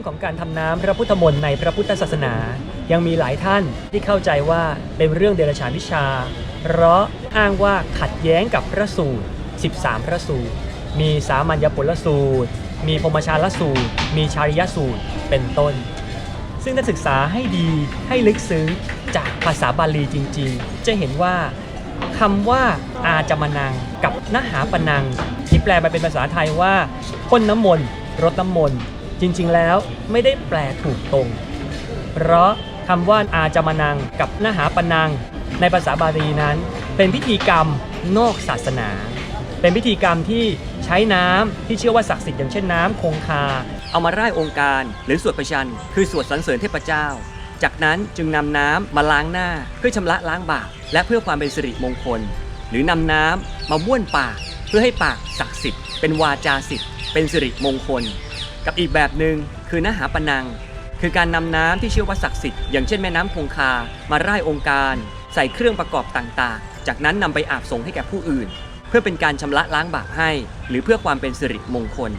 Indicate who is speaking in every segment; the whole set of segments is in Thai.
Speaker 1: รื่องของการทำน้ำพระพุทธมนต์ในพระพุทธศาสนา ยังมีหลายท่านที่เข้าใจว่าเป็นเรื่องเดรัจฉานวิชา เพราะอ้างว่าขัดแย้งกับพระสูตร 13 พระสูตร มีสามัญญผลสูตร มีพมชาลสูตร มีชาริยสูตร เป็นต้น ซึ่งถ้าศึกษาให้ดีให้ลึกซึ้งจากภาษาบาลีจริง ๆ จะเห็นว่าคำว่าอาจามนังกับนหาปนัง ที่แปลมาเป็นภาษาไทยว่าพ่นน้ำมนต์รดน้ำมนต์ จริงๆแล้วไม่ได้แปลถูกตรง เพราะคำว่าอาจามนังกับนหาปนัง ในภาษาบาลีนั้น เป็นพิธีกรรมนอกศาสนา เป็นพิธีกรรมที่ใช้น้ำที่เชื่อว่าศักดิ์สิทธิ์อย่างเช่นน้ำคงคา เอามาร่ายองค์การหรือสวดประชัน คือสวดสรรเสริญเทพเจ้า จากนั้นจึงนำน้ำมาล้างหน้าเพื่อชำระล้างบาปและเพื่อความเป็นสิริมงคล หรือนำน้ำมาบ้วนปาก เพื่อให้ปากศักดิ์สิทธิ์เป็นวาจาสิทธิ์เป็นสิริมงคล กับอีกแบบหนึ่งคือนหาปนัง คือการนำน้ำที่เชื่อว่าศักดิ์สิทธิ์อย่างเช่นแม่น้ำคงคา มาร่ายองค์การ ใส่เครื่องประกอบต่างๆ จากนั้นนำไปอาบส่งให้แก่ผู้อื่น เพื่อเป็นการชำระล้างบาปให้ หรือเพื่อความเป็นสิริมงคล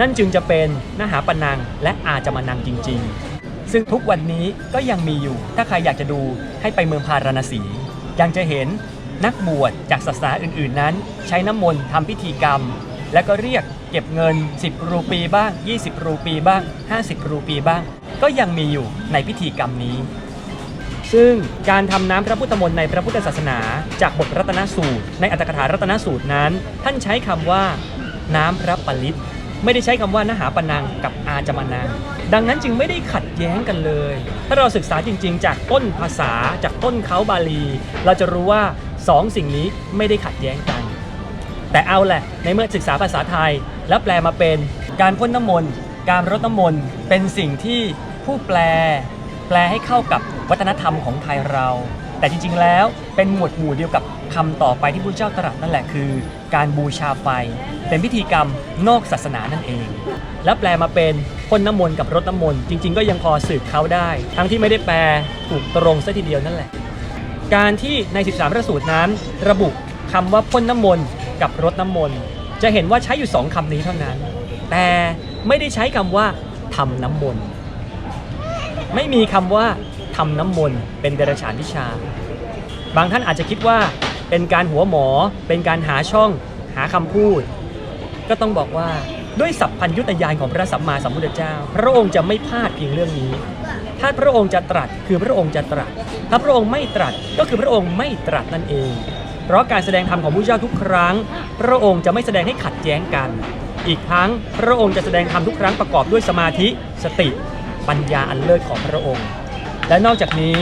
Speaker 1: นั่นจึงจะเป็นนหาปนังและอาจมานังจริง ๆ ซึ่งทุกวันนี้ก็ยังมีอยู่ ถ้าใครอยากจะดูให้ไปเมืองพาราณสียังจะเห็นนักบวชจากศาสนาอื่นๆนั้น ใช้น้ำมนต์ทำพิธีกรรม แล้วก็เรียก เก็บเงิน 10 รูปีบ้าง 20 รูปีบ้าง 50 รูปีบ้าง ก็ยังมีอยู่ในพิธีกรรมนี้ ซึ่งการทำน้ำพระพุทธมนต์ในพระพุทธศาสนา จากบทรัตนสูตร ในอัตถกถารัตนสูตรนั้น ท่านใช้คำว่า น้ำพระปริตไม่ได้ใช้คำว่านหาปนังกับอาจมานัง ดังนั้นจึงไม่ได้ขัดแย้งกันเลย ถ้าเราศึกษาจริง ๆ จากต้นภาษาจากต้นเขาบาลี เราจะรู้ว่าสองสิ่งนี้ไม่ได้ขัดแย้งกัน แต่เอาแหละ ในเมื่อศึกษาภาษาไทย แล้วแปลมาเป็นการพ่นน้ำมนต์ การรดน้ำมนต์ เป็นสิ่งที่ผู้แปล แปลให้เข้ากับวัฒนธรรมของไทยเรา แต่จริงๆแล้วเป็นหมวดหมู่เดียวกับคำต่อไปที่พระเจ้าตรัสนั่นแหละคือ การบูชาไฟ เป็นพิธีกรรมนอกศาสนานั่นเอง แล้วแปลมาเป็นพ่นน้ำมนต์กับรดน้ำมนต์จริง ๆ ก็ยังพอสืบเขาได้ ทั้งที่ไม่ได้แปลถูกตรงซะทีเดียวนั่นแหละ การที่ใน 13 พระสูตรนั้น ระบุคำว่าพ่นน้ำมนต์กับรดน้ำมนต์ จะเห็นว่าใช้อยู่สองคำนี้เท่านั้น แต่ไม่ได้ใช้คำว่าทำน้ำมนต์ไม่มีคำว่าทำน้ำมนต์เป็นเดรัจฉานวิชา บางท่านอาจจะคิดว่าเป็นการหัวหมอ เป็นการหาช่อง หาคำพูด ก็ต้องบอกว่าด้วยสัพพัญญุตญาณของพระสัมมาสัมพุทธเจ้า พระองค์จะไม่พลาดเพียงเรื่องนี้ ถ้าพระองค์จะตรัสคือพระองค์จะตรัส ถ้าพระองค์ไม่ตรัสก็คือพระองค์ไม่ตรัสนั่นเอง เพราะการแสดงธรรมของพระเจ้าทุกครั้ง พระองค์จะไม่แสดงให้ขัดแย้งกัน อีกทั้งพระองค์จะแสดงธรรมทุกครั้งประกอบด้วยสมาธิสติ ปัญญาอันเลิศของพระองค์ และนอกจากนี้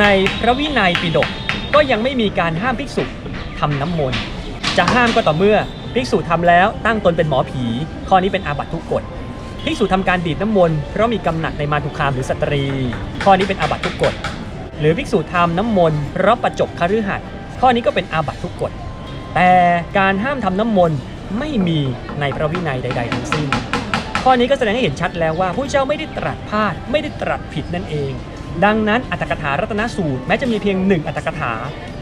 Speaker 1: ในพระวินัยปิฎกก็ยังไม่มีการห้ามภิกษุทำน้ำมนต์จะห้ามก็ต่อเมื่อภิกษุทำแล้วตั้งตนเป็นหมอผี ข้อนี้เป็นอาบัติทุกกฎภิกษุทำการดีดน้ำมนต์เพราะมีกำหนัดในมาตุคามหรือสตรี ข้อนี้เป็นอาบัติทุกกฎหรือภิกษุทำน้ำมนต์เพราะประจบคฤหัสถ์ ข้อนี้ก็เป็นอาบัตทุกกฎ แต่การห้ามทำน้ำมนต์ไม่มีในพระวินัยใด ๆ ทั้งสิ้น ข้อนี้ก็แสดงให้เห็นชัดแล้วว่าผู้เจ้าไม่ได้ตรัสพลาด ไม่ได้ตรัสผิดนั่นเอง ดังนั้นอัตถกถารัตนสูตร แม้จะมีเพียงหนึ่งอัตถกถา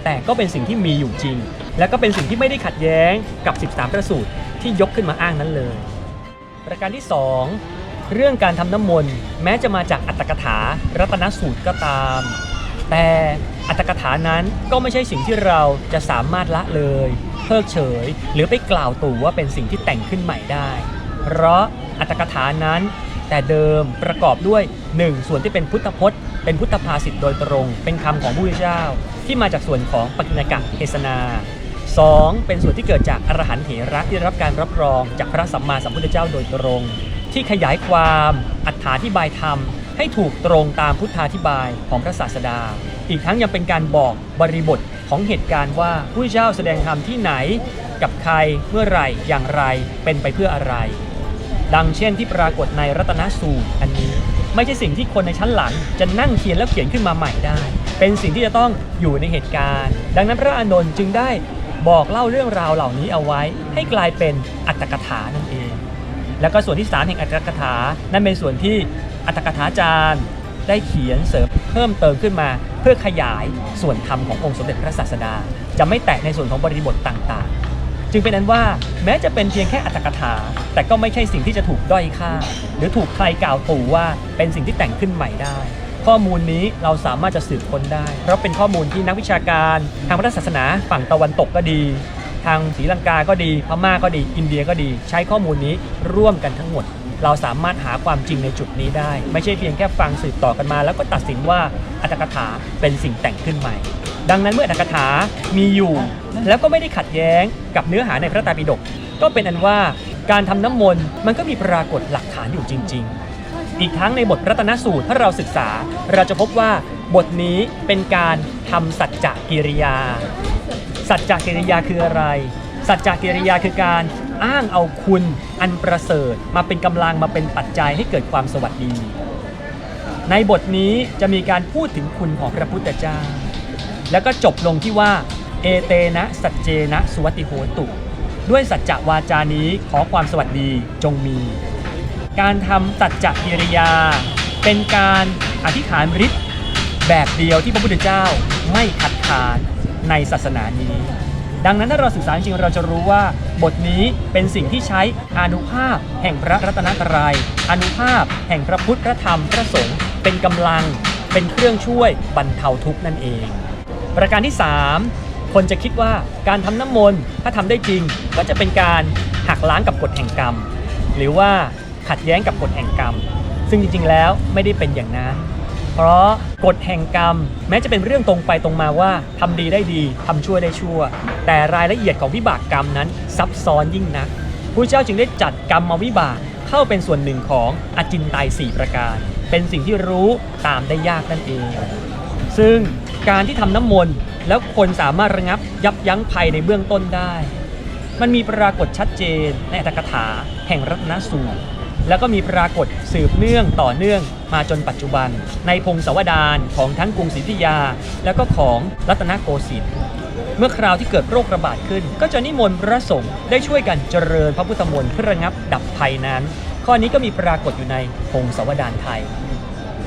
Speaker 1: แต่ก็เป็นสิ่งที่มีอยู่จริง และก็เป็นสิ่งที่ไม่ได้ขัดแย้งกับ 13 พระสูตรที่ยกขึ้นมาอ้างนั้นเลย ประการที่ 2 เรื่องการทำน้ำมนต์แม้จะมาจากอัตถกถารัตนสูตรก็ตาม แต่อัตถกถานั้นก็ไม่ใช่สิ่งที่เราจะสามารถละเลยเพิกเฉย หรือไปกล่าวตู่ว่าเป็นสิ่งที่แต่งขึ้นใหม่ได้ เพราะอัตถกถานั้น แต่เดิมประกอบด้วย 1. ส่วนที่เป็นพุทธพจน์ เป็นพุทธภาษิตโดยตรง เป็นคำของผู้เจ้า ที่มาจากส่วนของปกิณกะเทศนา 2. เป็นส่วนที่เกิดจากอรหันต์เถระที่ได้รับการรับรองจากพระสัมมาสัมพุทธเจ้าโดยตรง ที่ขยายความอัถาธิบายธรรม ให้ถูกตรงตามพุทธาธิบายของพระศาสดา อีกทั้งยังเป็นการบอกบริบทของเหตุการณ์ว่าผู้เจ้าแสดงธรรมที่ไหน กับใครเมื่อไหร่อย่างไรเป็นไปเพื่ออะไร ดังเช่นที่ปรากฏในรัตนสูตรอันนี้ ไม่ใช่สิ่งที่คนในชั้นหลังจะนั่งเขียนแล้วเขียนขึ้นมาใหม่ได้ เป็นสิ่งที่จะต้องอยู่ในเหตุการณ์ ดังนั้นพระอานนท์จึงได้บอกเล่าเรื่องราวเหล่านี้เอาไว้ ให้กลายเป็นอัตถกถานั่นเอง แล้วก็ส่วนที่สามแห่งอัตถกถา นั่นเป็นส่วนที่ อัตถกถาจารย์ได้เขียนเสริมเพิ่มเติมขึ้นมา เพื่อขยายส่วนธรรมขององค์สมเด็จพระศาสดา จะไม่แตะในส่วนของบริบทต่างๆ จึงเป็นนั้นว่าแม้จะเป็นเพียงแค่อัตถกถา แต่ก็ไม่ใช่สิ่งที่จะถูกด้อยค่า หรือถูกใครกล่าวตู่ว่าเป็นสิ่งที่แต่งขึ้นใหม่ได้ ข้อมูลนี้เราสามารถจะสืบค้นได้ เพราะเป็นข้อมูลที่นักวิชาการ ทางพุทธศาสนาฝั่งตะวันตกก็ดี ทางศรีลังกาก็ดีพม่าก็ดี อินเดียก็ดี ใช้ข้อมูลนี้ร่วมกันทั้งหมด เราสามารถหาความจริงในจุดนี้ได้ ไม่ใช่เพียงแค่ฟังสืบต่อกันมา แล้วก็ตัดสินว่าอัตถกถาเป็นสิ่งแต่งขึ้นใหม่ ดังนั้นเมื่ออัตถกถามีอยู่ แล้วก็ไม่ได้ขัดแย้งกับเนื้อหาในพระไตรปิฎกก็เป็นอันว่าการทำน้ำมนต์มันก็มีปรากฏหลักฐานอยู่จริง ๆ อีกทั้งในบทรัตนสูตรถ้าเราศึกษา เราจะพบว่าบทนี้เป็นการทำสัจจกิริยา สัจจกิริยาคืออะไร สัจจกิริยาคือการ อ้างเอาคุณอันประเสริฐ มาเป็นกำลังมาเป็นปัจจัยให้เกิดความสวัสดี ในบทนี้จะมีการพูดถึงคุณของพระพุทธเจ้า แล้วก็จบลงที่ว่า เอเตนะสัจเจนะสุวัติโหตุ ด้วยสัจจะวาจานี้ขอความสวัสดีจงมี การทำสัจจกิริยา เป็นการอธิษฐานฤทธิ์แบบเดียวที่พระพุทธเจ้าไม่ขัดขานในศาสนานี้ ดังนั้นถ้าเราศึกษาจริงเราจะรู้ว่า บทนี้เป็นสิ่งที่ใช้อานุภาพ แห่งพระรัตนตรัยอานุภาพ แห่งพระพุทธพระธรรมพระสงฆ์เป็นกำลัง เป็นเครื่องช่วยบรรเทาทุกข์นั่นเอง ประการที่ 3 คนจะคิดว่าการทำน้ำมนต์ถ้าทำได้จริงก็จะเป็นการหักล้างกับกฎแห่งกรรม หรือว่าขัดแย้งกับกฎแห่งกรรม ซึ่งจริงๆแล้วไม่ได้เป็นอย่างนั้น เพราะกฎแห่งกรรม แม้จะเป็นเรื่องตรงไปตรงมาว่าทำดีได้ดีทำชั่วได้ชั่ว แต่รายละเอียดของวิบากกรรมนั้นซับซ้อนยิ่งนักพระเจ้าจึงได้จัดกรรมมาวิบากเข้าเป็นส่วนหนึ่งของอจินไตยสี่ประการ เป็นสิ่งที่รู้ตามได้ยากนั่นเอง ซึ่งการที่ทำน้ำมนต์แล้วคนสามารถระงับยับยั้งภัยในเบื้องต้นได้ มันมีปรากฏชัดเจนในอัตถกถาแห่งรัตนสูตร แล้วก็มีปรากฏสืบเนื่องต่อเนื่องมาจนปัจจุบัน ในพงศาวดารของทั้งกรุงศรีอยุธยา แล้วก็ของรัตนโกสินทร์เมื่อคราวที่เกิดโรคระบาดขึ้น ก็จะนิมนต์พระสงฆ์ได้ช่วยกันเจริญพระพุทธมนต์เพื่อระงับดับภัยนั้น ข้อนี้ก็มีปรากฏอยู่ในพงศาวดารไทย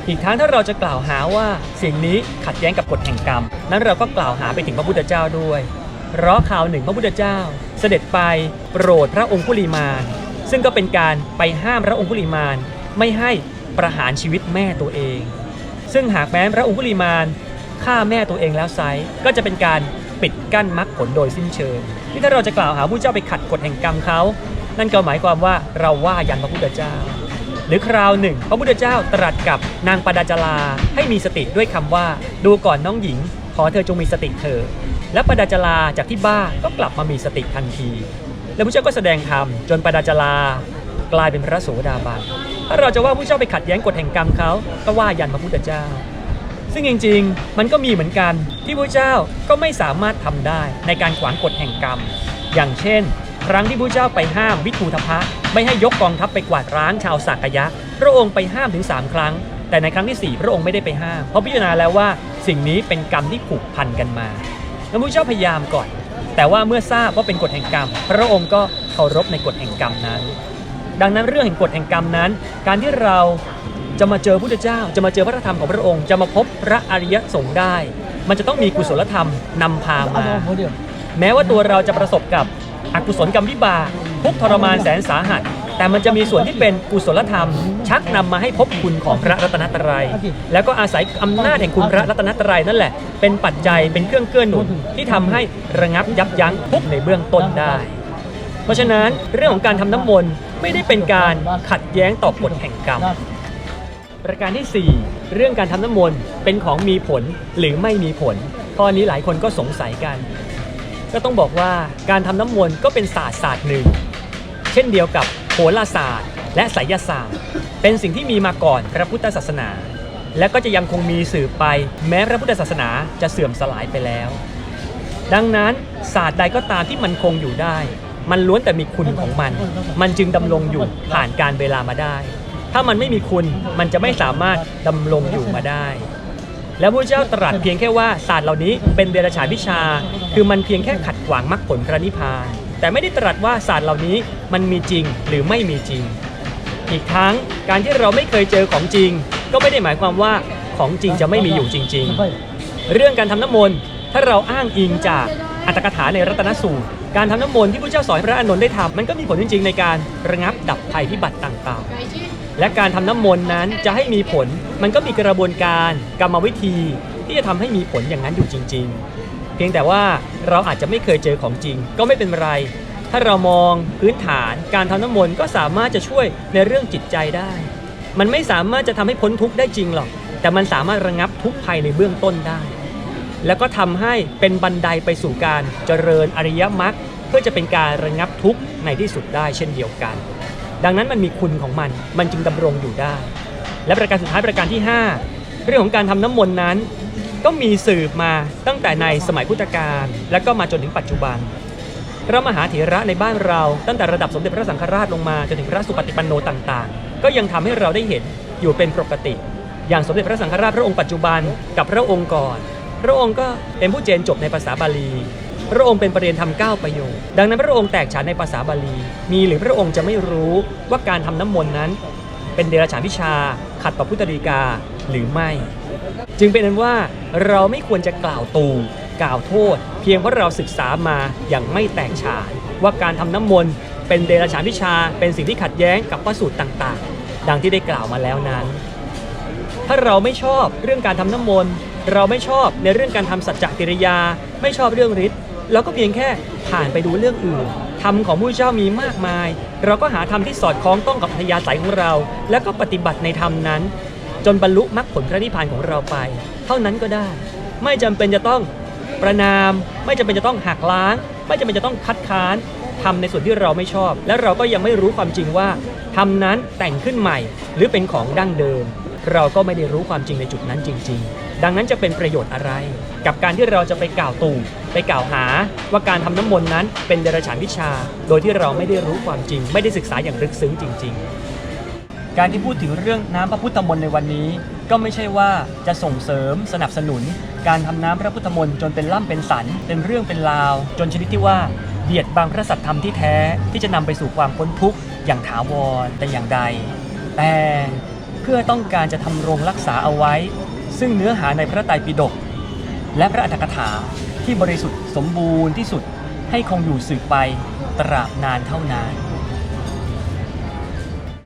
Speaker 1: อีกทั้งถ้าเราจะกล่าวหาว่าสิ่งนี้ขัดแย้งกับกฎแห่งกรรม นั้นเราก็กล่าวหาไปถึงพระพุทธเจ้าด้วยเพราะข่าวหนึ่งพระพุทธเจ้า เสด็จไปโปรดพระองคุลิมาน ซึ่งก็เป็นการไปห้ามพระองคุลิมานไม่ให้ประหารชีวิตแม่ตัวเอง ซึ่งหากแม้พระองคุลิมานฆ่าแม่ตัวเองแล้วไซก็จะเป็นการปิดกั้นมรรคผลโดยสิ้นเชิงที่ถ้าเราจะกล่าวหาผู้เจ้าไปขัดกฎแห่งกรรมเขา นั่นก็หมายความว่าเราว่ายันพระพุทธเจ้า หรือคราวหนึ่ง พระพุทธเจ้าตรัสกับนางปดาจลาให้มีสติด้วยคำว่า ดูก่อนน้องหญิง ขอเธอจงมีสติเถิดและปดาจลาจากที่บ้าก็กลับมามีสติทันที แล้วพระเจ้าก็แสดงธรรมจนปดาจลากลายเป็นพระโสดาบันถ้าเราจะว่าผู้เจ้าไปขัดแย้งกฎแห่งกรรมเขาก็ว่ายันพระพุทธเจ้า ซึ่งจริงๆ มันก็มีเหมือนกันที่พระเจ้าก็ไม่สามารถทำได้ในการขวางกฎแห่งกรรม อย่างเช่น ครั้งที่พระเจ้าไปห้ามวิทูธพะ ไม่ให้ยกกองทัพไปกวาดร้างชาวสักยะ พระองค์ไปห้ามถึง 3 ครั้ง แต่ในครั้งที่ 4 พระองค์ไม่ได้ไปห้าม เพราะพิจารณาแล้วว่าสิ่งนี้เป็นกรรมที่ผูกพันกันมาแล้วพระเจ้าพยายามก่อน แต่ว่าเมื่อทราบว่าเป็นกฎแห่งกรรม พระองค์ก็เคารพในกฎแห่งกรรมนั้น ดังนั้นเรื่องแห่งกฎแห่งกรรมนั้น การที่เราจะมาเจอพุทธเจ้า จะมาเจอพระธรรมของพระองค์ จะมาพบพระอริยสงฆ์ได้ มันจะต้องมีกุศลธรรมนำพามา แม้ว่าตัวเราจะประสบกับอกุศลกรรมวิบากทุกข์ทรมานแสนสาหัส แต่มันจะมีส่วนที่เป็นกุศลธรรม ชักนำมาให้พบคุณของพระรัตนตรัย แล้วก็อาศัยอำนาจแห่งคุณพระรัตนตรัยนั่นแหละ เป็นปัจจัยเป็นเครื่องเกื้อหนุนที่ทำให้ระงับยับยั้งทุกในเบื้องต้นได้ เพราะฉะนั้นเรื่องของการทำน้ำมนต์ไม่ได้เป็นการขัดแย้งต่อกฎแห่งกรรมประการที่ 4 เรื่องการทำน้ำมนต์เป็นของมีผลหรือไม่มีผลข้อนี้หลายคนก็สงสัยกัน ก็ต้องบอกว่าการทำน้ำมนต์ก็เป็นศาสตร์ศาสตร์หนึ่ง เช่นเดียวกับ ราศาสตร์ และไสยศาสตร์ เป็นสิ่งที่มีมาก่อนพระพุทธศาสนา และก็จะยังคงมีสืบไป แม้พระพุทธศาสนาจะเสื่อมสลายไปแล้ว ดังนั้นศาสตร์ใดก็ตามที่มันคงอยู่ได้ มันล้วนแต่มีคุณของมัน มันจึงดำรงอยู่ผ่านการเวลามาได้ ถ้ามันไม่มีคุณมันจะไม่สามารถดำรงอยู่มาได้แล้วพระเจ้าตรัสเพียงแค่ว่าศาสตร์เหล่านี้เป็นเดรัจฉานวิชา คือมันเพียงแค่ขัดขวางมรรคผลพระนิพพาน แต่ไม่ได้ตรัสว่าศาสตร์เหล่านี้มันมีจริงหรือไม่มีจริง อีกทั้งการที่เราไม่เคยเจอของจริง ก็ไม่ได้หมายความว่าของจริงจะไม่มีอยู่จริง ๆ เรื่องการทำน้ำมนต์ถ้าเราอ้างอิงจากอัตถกถาในรัตนสูตร การทำน้ำมนต์ที่พระเจ้าสอนพระอานนท์ได้ทำมันก็มีผลจริง ๆ ในการระงับดับภัยพิบัติต่างๆ และการทำน้ำมนต์นั้นจะให้มีผล มันก็มีกระบวนการกรรมวิธีที่จะทำให้มีผลอย่างนั้นอยู่จริง ๆ พียงแต่ว่าเราอาจจะไม่เคยเจอของจริง ก็ไม่เป็นไร ถ้าเรามองพื้นฐานการทำน้ำมนต์ก็สามารถจะช่วยในเรื่องจิตใจได้ มันไม่สามารถจะทำให้พ้นทุกข์ได้จริงหรอก แต่มันสามารถระงับทุกข์ภัยในเบื้องต้นได้ แล้วก็ทำให้เป็นบันไดไปสู่การเจริญอริยมรรคเพื่อจะเป็นการระงับทุกข์ในที่สุดได้เช่นเดียวกัน ดังนั้นมันมีคุณของมัน มันจึงดำรงอยู่ได้ และประการสุดท้ายประการที่ 5 เรื่องของการทำน้ำมนต์นั้น ก็มีสืบมาตั้งแต่ในสมัยพุทธกาลและก็มาจนถึงปัจจุบัน พระมหาเถระในบ้านเรา ตั้งแต่ระดับสมเด็จพระสังฆราชลงมาจนถึงพระสุปฏิปันโนต่างๆ ก็ยังทำให้เราได้เห็นอยู่เป็นปกติ อย่างสมเด็จพระสังฆราชพระองค์ปัจจุบันกับพระองค์ก่อน พระองค์ก็เป็นผู้เจนจบในภาษาบาลี พระองค์เป็นประเรียนทำเก้าประโยคดังนั้นพระองค์แตกฉานในภาษาบาลี มีหรือพระองค์จะไม่รู้ว่าการทำน้ำมนต์นั้น เป็นเดรัจฉานวิชา ขัดต่อพุทธดีกาหรือไม่ จึงเป็นนั้นว่าเราไม่ควรจะกล่าวตูกล่าวโทษ เพียงเพราะเราศึกษามาอย่างไม่แตกฉานว่าการทำน้ำมนต์เป็นเดรัจฉานวิชา เป็นสิ่งที่ขัดแย้งกับพระสูตรต่างๆ ดังที่ได้กล่าวมาแล้วนั้น ถ้าเราไม่ชอบเรื่องการทำน้ำมนต์เราไม่ชอบในเรื่องการทำสัจจกิริยา ไม่ชอบเรื่องฤทธิ์เราก็เพียงแค่ผ่านไปดูเรื่องอื่น ธรรมของผู้เจ้ามีมากมาย เราก็หาธรรมที่สอดคล้องต้องกับอัธยาศัยของเรา แล้วก็ปฏิบัติในธรรมนั้น จนบรรลุมรรคผลพระนิพพานของเราไป เท่านั้นก็ได้ ไม่จำเป็นจะต้องประนาม ไม่จำเป็นจะต้องหักล้าง ไม่จำเป็นจะต้องคัดค้านทำในส่วนที่เราไม่ชอบ และเราก็ยังไม่รู้ความจริงว่าทำนั้นแต่งขึ้นใหม่ หรือเป็นของดั้งเดิม เราก็ไม่ได้รู้ความจริงในจุดนั้นจริง ๆ ดังนั้นจะเป็นประโยชน์อะไร กับการที่เราจะไปกล่าวตู่ ไปกล่าวหาว่าการทำน้ำมนต์นั้นเป็นเดรัจฉานวิชา โดยที่เราไม่ได้รู้ความจริง ไม่ได้ศึกษาอย่างลึกซึ้งจริง ๆ การที่พูดถึงเรื่องน้ำพระพุทธมนต์ในวันนี้ ก็ไม่ใช่ว่าจะส่งเสริมสนับสนุน การทำน้ำพระพุทธมนต์จนเป็นล่ำเป็นสัน เป็นเรื่องเป็นราว จนชนิดที่ว่าเบียดบังพระสัตธรรมที่แท้ที่จะนำไปสู่ความพ้นทุกข์อย่างถาวรแต่อย่างใด แต่เพื่อต้องการจะทำรงรักษาเอาไว้ ซึ่งเนื้อหาในพระไตรปิฎกและพระอัตถกถา ที่บริสุทธิ์สมบูรณ์ที่สุดให้คงอยู่สืบไปตราบนานเท่านาน